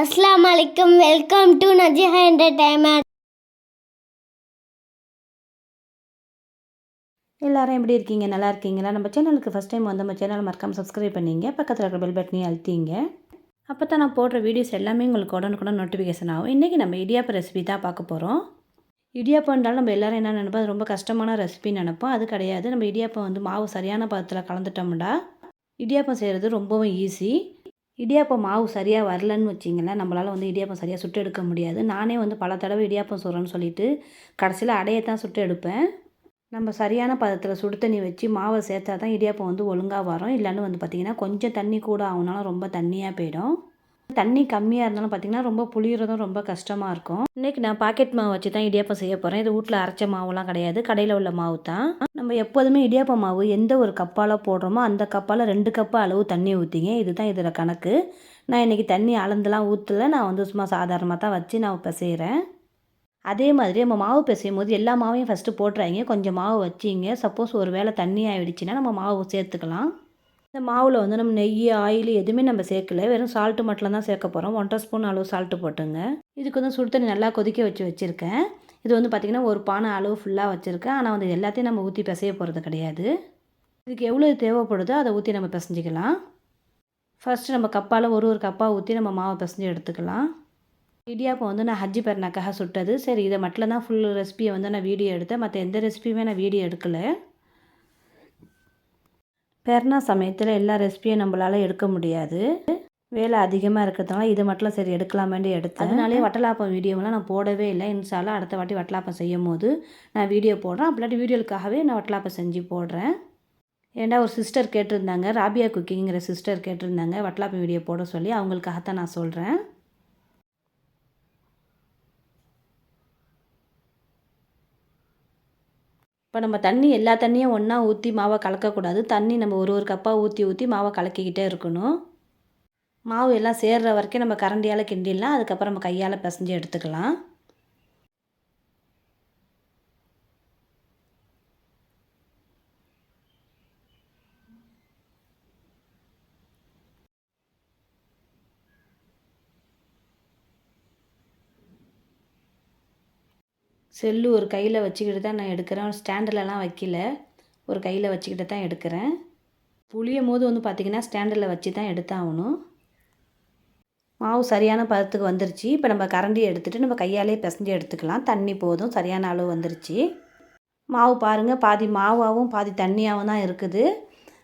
அஸ்லாம் அலைக்கும். Welcome to நஜிஹா entertainment எல்லாரும் எப்படி இருக்கீங்க? நல்லா இருக்கீங்களா? நம்ம சேனலுக்கு ஃபஸ்ட் டைம் வந்து நம்ம சேனலை மறக்காமல் சப்ஸ்கிரைப் பண்ணிங்க. பக்கத்தில் இருக்கிற பெல் பட்டனையும் அழுத்திங்க. அப்போ தான் நான் போடுற வீடியோஸ் எல்லாமே உங்களுக்கு உடனுக்குடன் நோட்டிஃபிகேஷன் ஆகும். இன்றைக்கி நம்ம இடியாப்ப ரெசிபி தான் பார்க்க போகிறோம் இடியாப்பம்ன்றாலும் நம்ம எல்லாரும் என்ன நினைப்போம்? அது ரொம்ப கஷ்டமான ரெசிபின்னு நினைப்போம். அது கிடையாது. நம்ம இடியாப்பம் வந்து மாவு சரியான பதத்தில் கலந்துட்டோம்னா இடியாப்பம் செய்கிறது ரொம்பவும் ஈஸி இடியாப்பம் மாவு சரியாக வரலன்னு வச்சிங்களேன் நம்மளால் வந்து இடியாப்பம் சரியாக சுட்டு எடுக்க முடியாது. நானே வந்து பல தடவை இடியாப்பம் சுடுறேன்னு சொல்லிட்டு கடைசியில் அடையை தான் சுட்டு எடுப்பேன். நம்ம சரியான பதத்தில் சுடு தண்ணி வச்சு மாவை சேர்த்தா தான் இடியாப்பம் வந்து ஒழுங்காக வரும். இல்லைன்னு வந்து பார்த்திங்கன்னா கொஞ்சம் தண்ணி கூட ஆகுனாலும் ரொம்ப தண்ணியாக போயிடும். தண்ணி கம்மியாக இருந்தாலும் பார்த்திங்கன்னா ரொம்ப புளியறதும் ரொம்ப கஷ்டமாக இருக்கும். இன்றைக்கி நான் பாக்கெட் மாவு வச்சு தான் இடியாப்பம் செய்ய போகிறேன் இது வீட்டில் அரைச்ச மாவுலாம் கிடையாது. கடையில் உள்ள மாவு தான் நம்ம எப்போதுமே இடியாப்பம் மாவு எந்த ஒரு கப்பால் போடுறோமோ அந்த கப்பால் ரெண்டு கப்பு அளவு தண்ணி ஊற்றிங்க இதுதான் இதில் கணக்கு. நான் இன்றைக்கி தண்ணி அளந்துலாம் ஊற்றல நான் வந்து சும்மா சாதாரணமாக தான் வச்சு நான் பிசைகிறேன் அதே மாதிரி நம்ம மாவு பிசையும் போது எல்லா மாவையும் ஃபஸ்ட்டு போட்டுறாங்க கொஞ்சம் மாவு வச்சிங்க. சப்போஸ் ஒரு வேளை தண்ணி ஆகிடுச்சின்னா நம்ம மாவு சேர்த்துக்கலாம். இந்த மாவில் வந்து நம்ம நெய் ஆயில் எதுவுமே நம்ம சேர்க்கல. வெறும் சால்ட்டு மட்டும் தான் சேர்க்க போகிறோம் ஒன்றரை ஸ்பூன் அளவு சால்ட்டு போட்டுங்க. இதுக்கு வந்து சுடு தண்ணி நல்லா கொதிக்க வச்சு வச்சுருக்கேன். இது வந்து பார்த்திங்கன்னா ஒரு பானை அளவு ஃபுல்லாக வச்சுருக்கேன். ஆனால் வந்து எல்லாத்தையும் நம்ம ஊற்றி பிசைய போகிறது கிடையாது. இதுக்கு எவ்வளோ தேவைப்படுதோ அதை ஊற்றி நம்ம பிசைஞ்சிக்கலாம். ஃபஸ்ட்டு நம்ம கப்பால் ஒரு ஒரு கப்பாக ஊற்றி நம்ம மாவை பிசைஞ்சு எடுத்துக்கலாம். இடியாப்பம் வந்து நான் ஹஜ்ஜி பெருனாக்காக சுட்டது. சரி இதை மட்டும் தான் ஃபுல் ரெசிபியை வந்து நான் வீடியோ எடுத்தேன். மற்ற எந்த ரெசிபியுமே நான் வீடியோ எடுக்கலை. பெருனா சமயத்தில் எல்லா ரெசிபியும் நம்மளால் எடுக்க முடியாது. வேலை அதிகமாக இருக்கிறதுனால இது மட்டும் சரி எடுக்கலாமேண்டி எடுத்தேன். அதனாலே வட்டலாப்பம் வீடியோவெலாம் நான் போடவே இல்லை. இன்ஷால்லாம் அடுத்த வாட்டி வட்டலாப்பம் செய்யும் போது நான் வீடியோ போடுறேன். அப்படிலாட்டி வீடியோக்காகவே நான் வட்டலாப்பம் செஞ்சு போடுறேன். ஏன்டா ஒரு சிஸ்டர் கேட்டிருந்தாங்க ராபியா குக்கிங்கிற சிஸ்டர் கேட்டிருந்தாங்க வட்டலாப்பம் வீடியோ போட சொல்லி அவங்களுக்காகத்தான் நான் சொல்கிறேன் இப்போ நம்ம தண்ணி எல்லா தண்ணியும் ஒன்றா ஊற்றி மாவை கலக்கக்கூடாது. தண்ணி நம்ம ஒரு ஒரு கப்பாக ஊற்றி ஊற்றி மாவை கலக்கிக்கிட்டே இருக்கணும். மாவு எல்லாம் சேர்ற வரைக்கும் நம்ம கரண்டியால் கிண்டிடலாம். அதுக்கப்புறம் நம்ம கையால் பிசைஞ்சு எடுத்துக்கலாம். செல்லு ஒரு கையில் வச்சுக்கிட்டு தான் நான் எடுக்கிறேன். ஸ்டாண்டிலலாம் வைக்கல. ஒரு கையில் வச்சுக்கிட்டு தான் எடுக்கிறேன். புளியும் போது வந்து பார்த்திங்கன்னா ஸ்டாண்டில் வச்சு தான் எடுத்தாகணும். மாவு சரியான பதத்துக்கு வந்துருச்சு. இப்போ நம்ம கரண்டி எடுத்துகிட்டு நம்ம கையாலே பிசைஞ்சு எடுத்துக்கலாம். தண்ணி போதும். சரியான அளவு வந்துருச்சு. மாவு பாருங்கள் பாதி மாவாகவும் பாதி தண்ணியாகவும் தான் இருக்குது.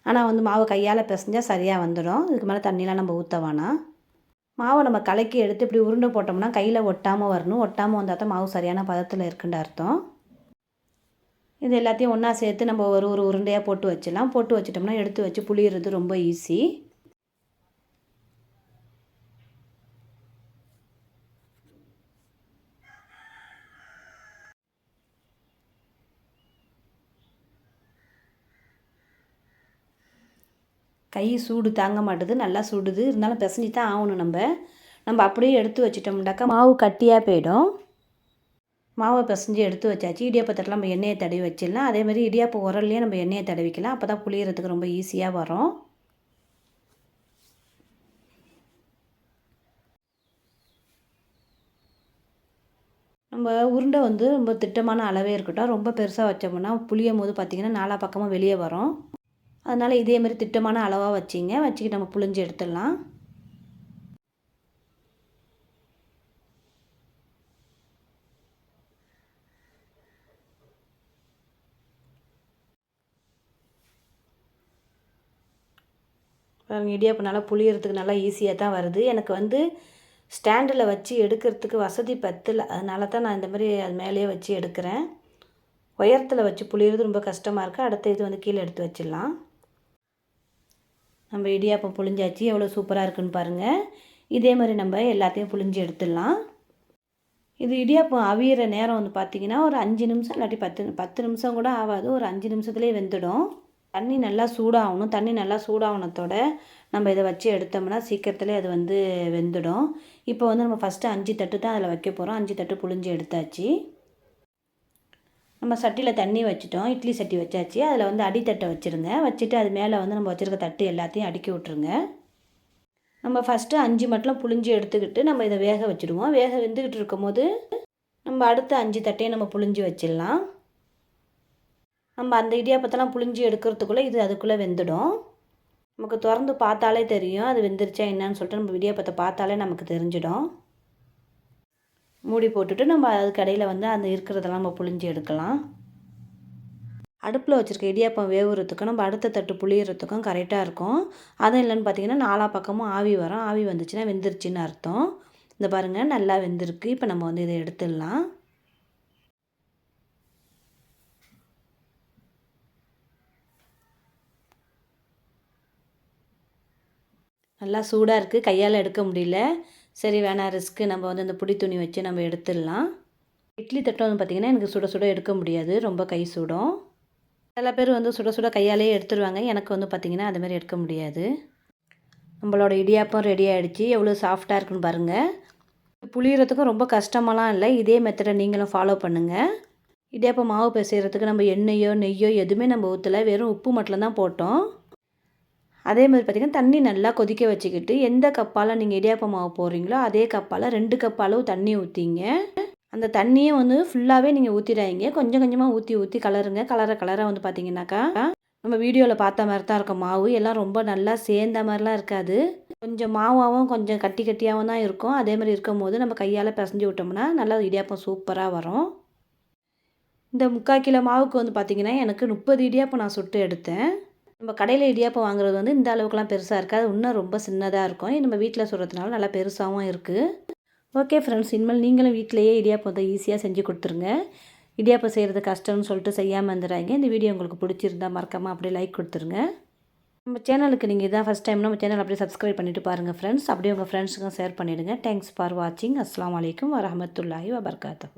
ஆனால் வந்து மாவு கையால் பிசைஞ்சால் சரியாக வந்துடும். இதுக்கு மேலே தண்ணியெலாம் நம்ம ஊற்ற வேணாம். மாவை நம்ம கலக்கி எடுத்து இப்படி உருண்டை போட்டோம்னா கையில் ஒட்டாமல் வரணும். ஒட்டாமல் வந்தால் தான் மாவு சரியான பதத்தில் இருக்குன்ற அர்த்தம். இது எல்லாத்தையும் ஒன்றா சேர்த்து நம்ம ஒரு ஒரு உருண்டையாக போட்டு வச்சிடலாம். போட்டு வச்சிட்டோம்னா எடுத்து வச்சு புளியறது ரொம்ப ஈஸி கை சூடு தாங்க மாட்டுது நல்லா சுடுது. இருந்தாலும் பிசைஞ்சு தான் ஆகணும் நம்ம. நம்ம அப்படியே எடுத்து வச்சிட்டோம்னாக்கா மாவு கட்டியாக போயிடும். மாவை பிசைஞ்சு எடுத்து வச்சாச்சு. இடியாப்பத்தட்டில் நம்ம எண்ணெயை தடவி வச்சிடலாம். அதேமாதிரி இடியாப்பம் உரல்லையே நம்ம எண்ணெயை தடவிக்கலாம். அப்போ தான் புளியறதுக்கு ரொம்ப ஈஸியாக வரும். நம்ம உருண்டை வந்து ரொம்ப திட்டமான அளவே இருக்கட்டும். ரொம்ப பெருசாக வச்சோம்னா புளியும் போது பார்த்திங்கன்னா நாலா பக்கமும் வெளியே வரும். அதனால் இதே மாதிரி திட்டமான அளவாக வச்சிங்க. வச்சுக்கிட்டு நம்ம புளிஞ்சு எடுத்துடலாம். பாருங்கள் இடியாப்பு நல்லா புளியறதுக்கு நல்லா ஈஸியாக தான் வருது. எனக்கு வந்து ஸ்டாண்டில் வச்சு எடுக்கிறதுக்கு வசதி பத்தில் அதனால தான் நான் இந்த மாதிரி அது மேலேயே வச்சு எடுக்கிறேன். உயரத்தில் வச்சு புளியறது ரொம்ப கஷ்டமாக இருக்குது அடுத்த இது வந்து கீழே எடுத்து வச்சிடலாம். நம்ம இடியாப்பம் புளிஞ்சாச்சு எவ்வளோ சூப்பராக இருக்குன்னு பாருங்கள் இதே மாதிரி நம்ம எல்லாத்தையும் புளிஞ்சு எடுத்துடலாம். இது இடியாப்பம் அவியிற நேரம் வந்து பார்த்திங்கன்னா ஒரு அஞ்சு நிமிஷம் இல்லாட்டி பத்து பத்து நிமிஷம் கூட ஆகாது. ஒரு அஞ்சு நிமிஷத்துலேயே வெந்துடும். தண்ணி நல்லா சூடாகணும். தண்ணி நல்லா சூடாகணத்தோட நம்ம இதை வச்சு எடுத்தோம்னா சீக்கிரத்துலேயே அது வந்து வெந்துடும். இப்போ வந்து நம்ம ஃபஸ்ட்டு அஞ்சு தட்டு தான் அதில் வைக்க போகிறோம் அஞ்சு தட்டு புளிஞ்சு எடுத்தாச்சு. நம்ம சட்டியில் தண்ணி வச்சுட்டோம். இட்லி சட்டி வச்சாச்சு. அதில் வந்து அடித்தட்டை வச்சுருங்க. வச்சுட்டு அது மேலே வந்து நம்ம வச்சுருக்க தட்டு எல்லாத்தையும் அடுக்கி விட்ருங்க நம்ம ஃபஸ்ட்டு அஞ்சு மட்டும் புழிஞ்சு எடுத்துக்கிட்டு நம்ம இதை வேக வச்சுடுவோம். வேக வெந்துக்கிட்டு இருக்கும்போது நம்ம அடுத்த அஞ்சு தட்டையை நம்ம புழிஞ்சு வச்சிடலாம். நம்ம அந்த இடியாப்பத்தெல்லாம் புழிஞ்சு எடுக்கிறதுக்குள்ளே இது அதுக்குள்ளே வெந்துடும். நமக்கு திறந்து பார்த்தாலே தெரியும். அது வெந்துருச்சா என்னன்னு சொல்லிட்டு நம்ம இடியாப்பத்தை பார்த்தாலே நமக்கு தெரிஞ்சிடும். மூடி போட்டுட்டு நம்ம அதுக்கு இடையில் வந்து அந்த இருக்கிறதெல்லாம் நம்ம புழிஞ்சு எடுக்கலாம். அடுப்பில் வச்சுருக்க இடியாப்பம் வேவுறதுக்கும் நம்ம அடுத்த தட்டு புளியறதுக்கும் கரெக்டாக இருக்கும். அதுவும் இல்லைன்னு பார்த்தீங்கன்னா நாலா பக்கமும் ஆவி வரும். ஆவி வந்துச்சுன்னா வெந்துருச்சுன்னு அர்த்தம். இந்த பாருங்கள் நல்லா வெந்திருக்கு. இப்போ நம்ம வந்து இதை எடுத்துடலாம். நல்லா சூடாக இருக்குது கையால் எடுக்க முடியல. சரி வேணாம் ரிஸ்க்கு நம்ம வந்து அந்த புடி துணி வச்சு நம்ம எடுத்துடலாம். இட்லி தட்டம் வந்து பார்த்திங்கன்னா எனக்கு சுட சுட எடுக்க முடியாது. ரொம்ப கை சுடும். சில பேர் வந்து சுட சுட கையாலே எடுத்துருவாங்க. எனக்கு வந்து பார்த்திங்கன்னா அதுமாரி எடுக்க முடியாது. நம்மளோட இடியாப்பம் ரெடி ஆகிடுச்சு எவ்வளோ சாஃப்டாக இருக்குன்னு பாருங்கள் புளியறதுக்கும் ரொம்ப கஷ்டமெல்லாம் இல்லை. இதே மெத்தடை நீங்களும் ஃபாலோ பண்ணுங்கள் இடியாப்பம் மாவு பிசைகிறதுக்கு நம்ம எண்ணெயோ நெய்யோ எதுவுமே நம்ம ஊற்றலை வெறும் உப்பு மட்டும் தான் போட்டோம். அதே மாதிரி பார்த்திங்கன்னா தண்ணி நல்லா கொதிக்க வச்சுக்கிட்டு எந்த கப்பால் நீங்கள் இடியாப்பம் மாவு போடுறீங்களோ அதே கப்பால் ரெண்டு கப் அளவு தண்ணி ஊற்றிங்க அந்த தண்ணியை வந்து ஃபுல்லாகவே நீங்கள் ஊற்றிடாதீங்க கொஞ்சம் கொஞ்சமாக ஊற்றி ஊற்றி கலருங்க. கலர கலராக வந்து பார்த்தீங்கன்னாக்கா நம்ம வீடியோவில் பார்த்த மாதிரி தான் இருக்கும். மாவு எல்லாம் ரொம்ப நல்லா சேர்ந்த மாதிரிலாம் இருக்காது. கொஞ்சம் மாவாகவும் கொஞ்சம் கட்டி கட்டியாகவும் தான் இருக்கும். அதே மாதிரி இருக்கும் போது நம்ம கையால் பிசைஞ்சு விட்டோம்னா நல்லா இடியாப்பம் சூப்பராக வரும். இந்த முக்கால் கிலோ மாவுக்கு வந்து பார்த்திங்கன்னா எனக்கு முப்பது இடியாப்பம் நான் சுட்டு எடுத்தேன். நம்ம கடையில் இடியாப்பம் வாங்குறது வந்து இந்த அளவுக்குலாம் பெருசாக இருக்காது. இன்னும் ரொம்ப சின்னதாக இருக்கும். நம்ம வீட்டில் சுடுறதுனால நல்லா பெருசாகவும் இருக்குது ஓகே ஃப்ரெண்ட்ஸ் இனிமேல் நீங்களும் வீட்டிலையே இடியாப்பத்தை ஈஸியாக செஞ்சு கொடுத்துருங்க. இடியாப்பம் செய்கிறது கஷ்டம்னு சொல்லிட்டு செய்யாமல் வந்துடுறாங்க இந்த வீடியோ உங்களுக்கு பிடிச்சிருந்தா மறக்காமல் அப்படியே லைக் கொடுத்துருங்க. நம்ம சேனலுக்கு நீங்கள் இதான் ஃபஸ்ட் டைம் நம்ம சேனல் அப்படியே சப்ஸ்கிரைப் பண்ணிவிட்டு பாருங்கள் ஃப்ரெண்ட்ஸ் அப்படியே உங்கள் ஃப்ரெண்ட்ஸுக்கும் ஷேர் பண்ணிவிடுங்க தேங்க்ஸ் ஃபார் வாட்சிங் அஸ்லாம் வலைக்கம் வரமத்துல்லாஹி வபர்காத்தூ